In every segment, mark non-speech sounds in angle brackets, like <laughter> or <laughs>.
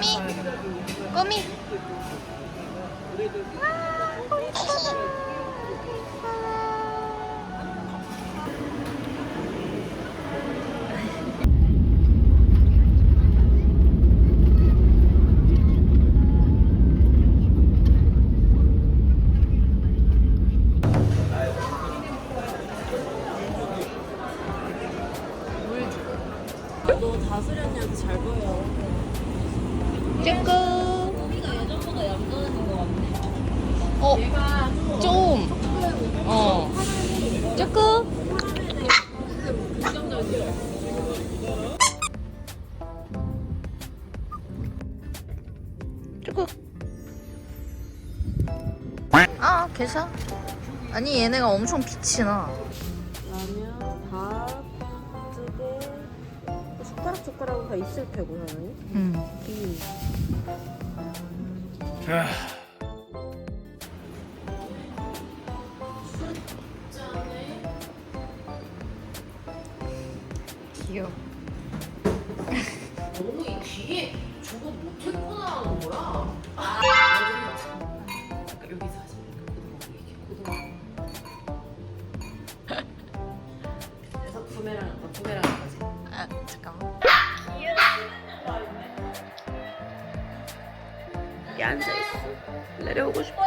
꼬미 꼬 아니, 얘네가 엄청 빛이 나. 라면, 밥, 찌개, 숟가락 젓가락은 다 있을 테고 당연히. 응. 비. 귀여워. 너무 이 뒤에 저거 못했구나 하는 거야. 부메랑 아까 부메랑 거지. 아, 잠깐만. 여기 앉아 있어. 내려오고 싶어.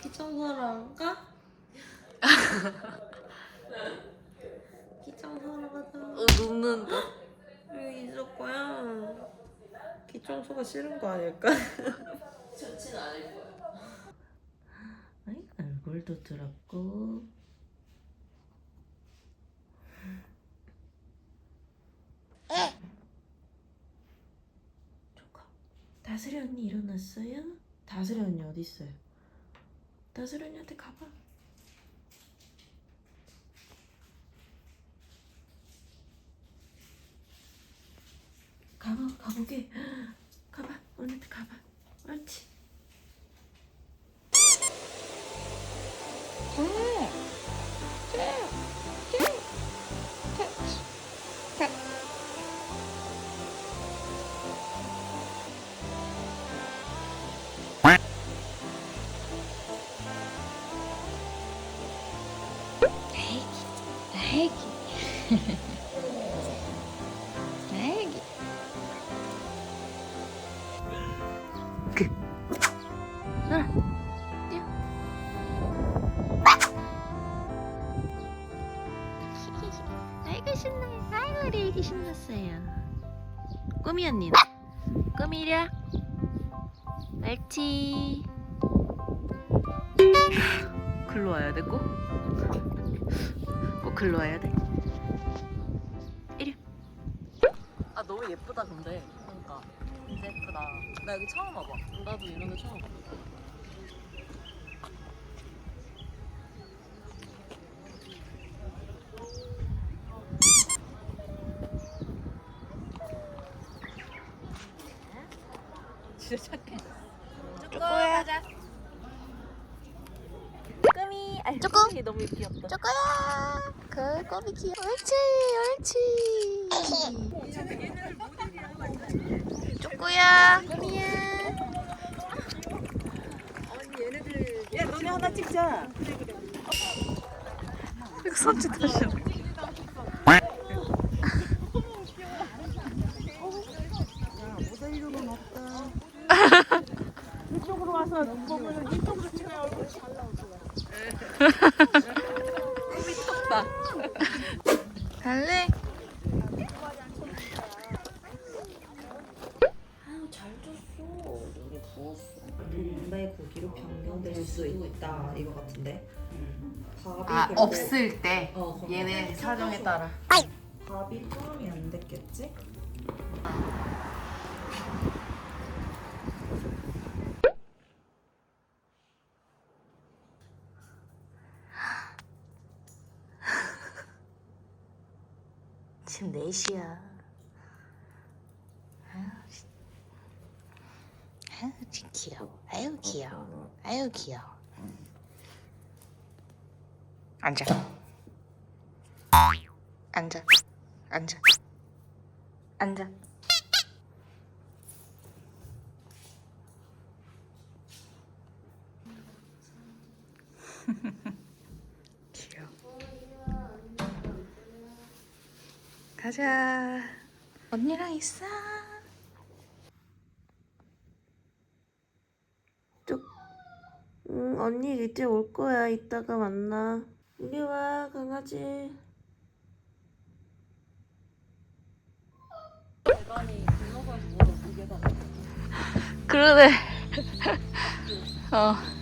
기청소하러 갈까? 기청소하러 가자. 어, 눕는다. 여기 있을 거야. 기청소가 싫은 거 아닐까? <laughs> 좋지는 않을 거야. 아이, 얼굴도 들었고. 조카, 다슬이 언니 일어났어요? 다슬이 언니 어디 있어요? 다슬이 언니한테 가봐. 가봐, 가보게. 우리 애기 신났어요. 꾸미 언니는? 꾸미랴. 멸치. 글로 와야 돼 꼭? 꼭 글로 와야 돼? 이리. 아 너무 예쁘다 근데 그러니까 진짜 예쁘다 나 여기 처음 와봐 나도 이런 데 처음 와봐 진짜 착해 쪼꼬야. 꾸미 아니 쪼꼬. 꾸미 너무 귀엽다 쪼꼬야. 그 꼬미 귀여워. 옳지, 옳지. 쪼꼬야. 꼬미야. 야, 너네 하나 찍자. 손짓하셔. 모델료는 없다. 이쪽으로 와서 보면은 이쪽으로 찍어야 얼굴 잘 나오더라. <laughs> 갈래? 아유 잘 줬어 눈이 부었어 담배 고기로 변경될 수 있다 이거 같은데 밥이 아, 그렇게- 없을 때. 어, 그럼. 얘네 사정에 따라. 밥이 포함이 안 됐겠지? 아침 4시야. 아유, 귀여워. 아유, 귀여워. 아유, 귀여워. 앉아. 앉아. 앉아. 앉아. <laughs> 귀여워. 가자. 언니랑 있어. 응, 언니 이제 올 거야. 이따가 만나. 우리 와, 강아지. 그러네. 어.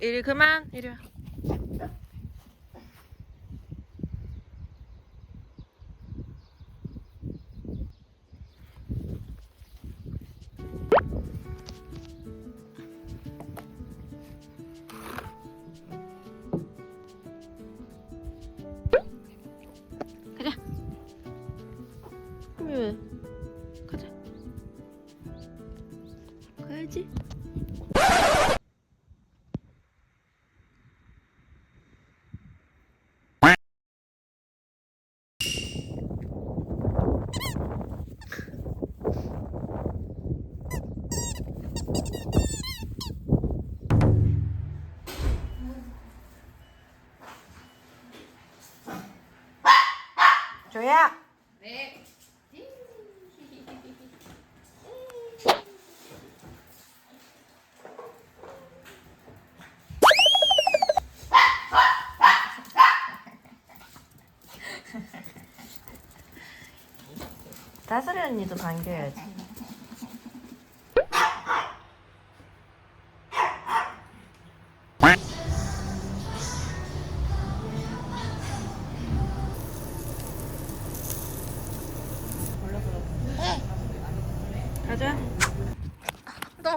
이리 그만 이리 와. 다슬이 언니도 반겨야지.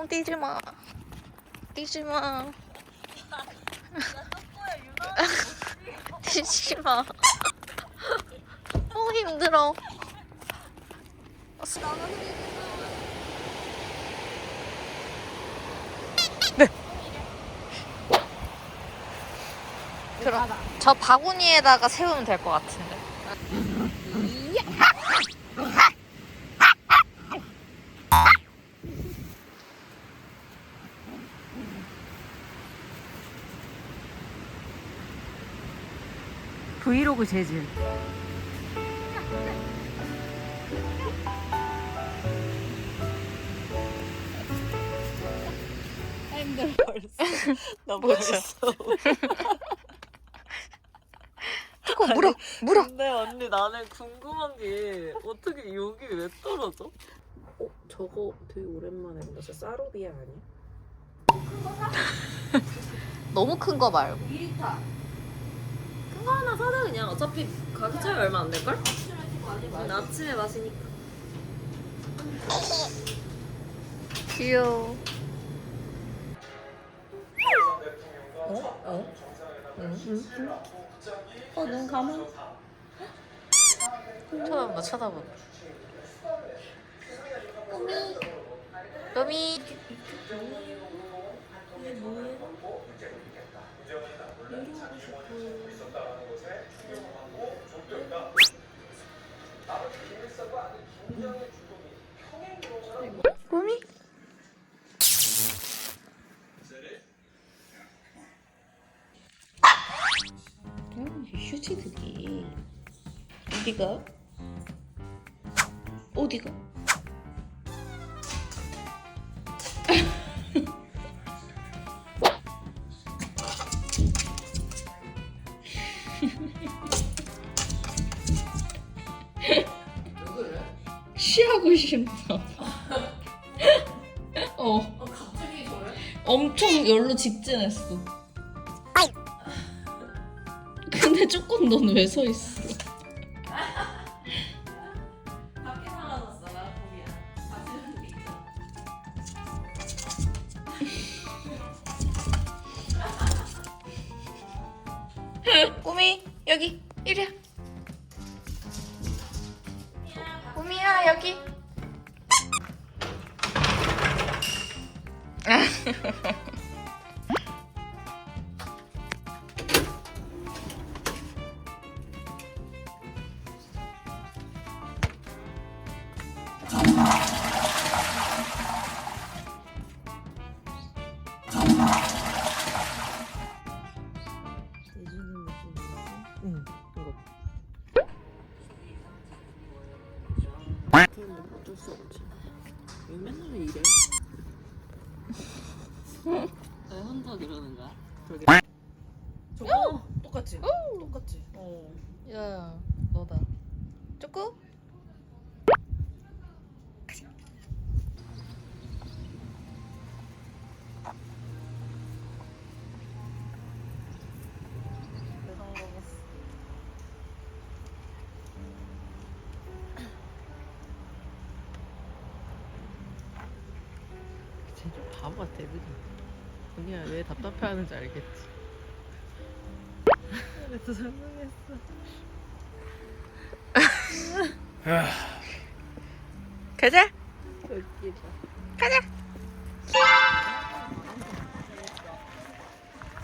뛰지 마. 뛰지 마. <laughs> 뛰지 마. <laughs> 너무 힘들어. 네. 저 바구니에다가 세우면 될 것 같은데. 브이로그 재질. 나 벌써. <laughs> 조금 <laughs> 물어, 물어. 근데 언니 나는 궁금한 게 어떻게 여기 왜 떨어져? 어 저거 되게 오랜만에 본다. 저 사로비아 아니야? <laughs> 너무 큰 거 말고. 큰 거 하나 사자 그냥. 어차피 가격 차이 얼마 안 될걸? 응, 아침에 마시니까. 귀여워. 어? 어? 응? 어, 눈 감아. 쳐다본다, 쳐다본다. 여미. 여미. 꿈이? 음, 어디가? 어디가? <laughs> 쉬하고 싶나 <laughs> 어아 갑자기 저래? 엄청 열로 직진했어 근데 조금 넌 왜 서 있어? 이리야 꾸미야 여기 <laughs> 그건 뭐 어쩔 수 없지 왜 맨날 이래? 왜 혼자 그러는 거야? 저게 저거 똑같지? 똑같지? 어 야 바보 같아 그지? 언니야 왜 답답해하는지 알겠지? 그래서 설명했어 <laughs> 가자 웃기다 가자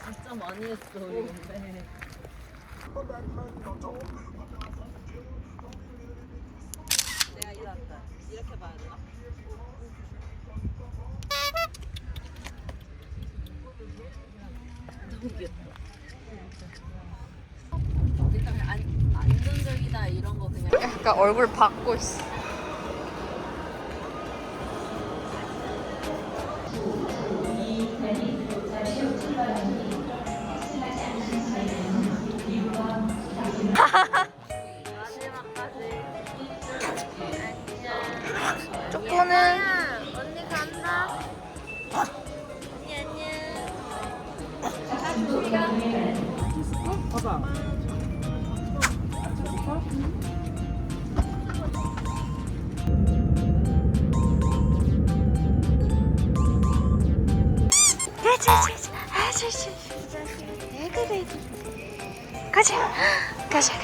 진짜 많이 했어 우리 근데 내가 일한다 이렇게 봐야 되나? 너무 귀엽다 일단 안, 안정적이다 이런 거 그냥 약간 얼굴 받고 있어. 쪼꼬는 <laughs> 봐봐 가자 가자 가자 가자